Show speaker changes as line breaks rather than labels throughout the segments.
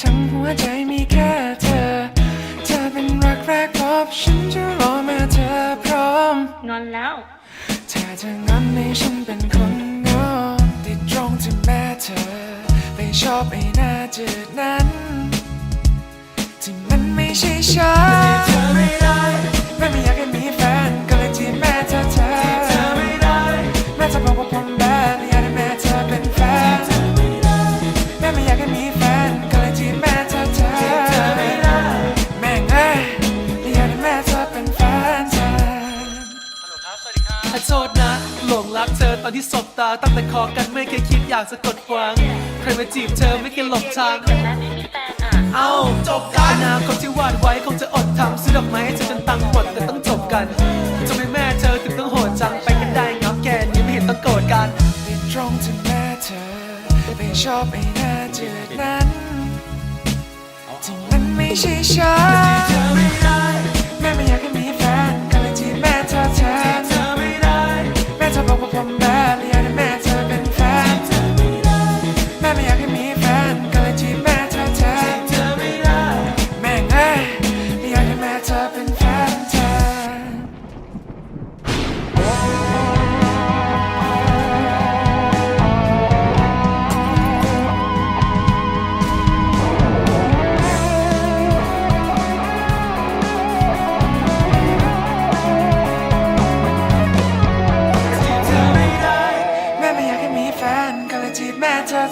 ทั้งหัว
ใจมีแค่เธอ เธอเป็นรักแรกพบฉันจะรอเมื่อเธอพร้อม งอนแล้ว เธอจะงอนให้ฉันเป็นคนงอนติดตรงที่แม่เธอ ไปชอบไอ้หน้าจืดนั้น ที่มันไม่ใช่ฉัน
ขอโทษนะ หลงรักเธอตอนที่สบตา ตั้งแต่คอกันไม่เคยคิดอยากจะกดขวางใครมาจีบเธอไม่เคยหลบทาง
แต่แม่ไม่มีแฟนอะ
เอ้าจบกันอนาคตที่วาดไว้คงจะอดทำซื้อดอกไม้ให้เธอจนตังค์หมดแต่ต้องจบกันทำไมแม่เธอถึงต้องโหดจังไปกันได้เงาแค่นี้ไม่เห็นต้องโกรธกัน
ติดตรงที่แม่เธอไปชอบไอ้หน้าจืดนั้นที่มันไม่ใช่ฉัน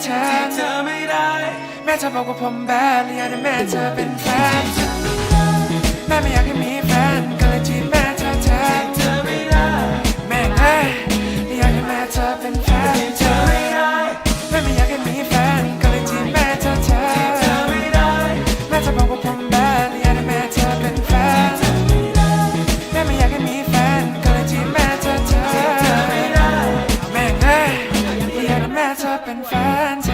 ธอที่เธอไม่ได้ แม่เธอบอกว่าผมแบดเลยอยากให้แม่เธอเป็นแฟนแม่ไม่อยากให้ fantastic.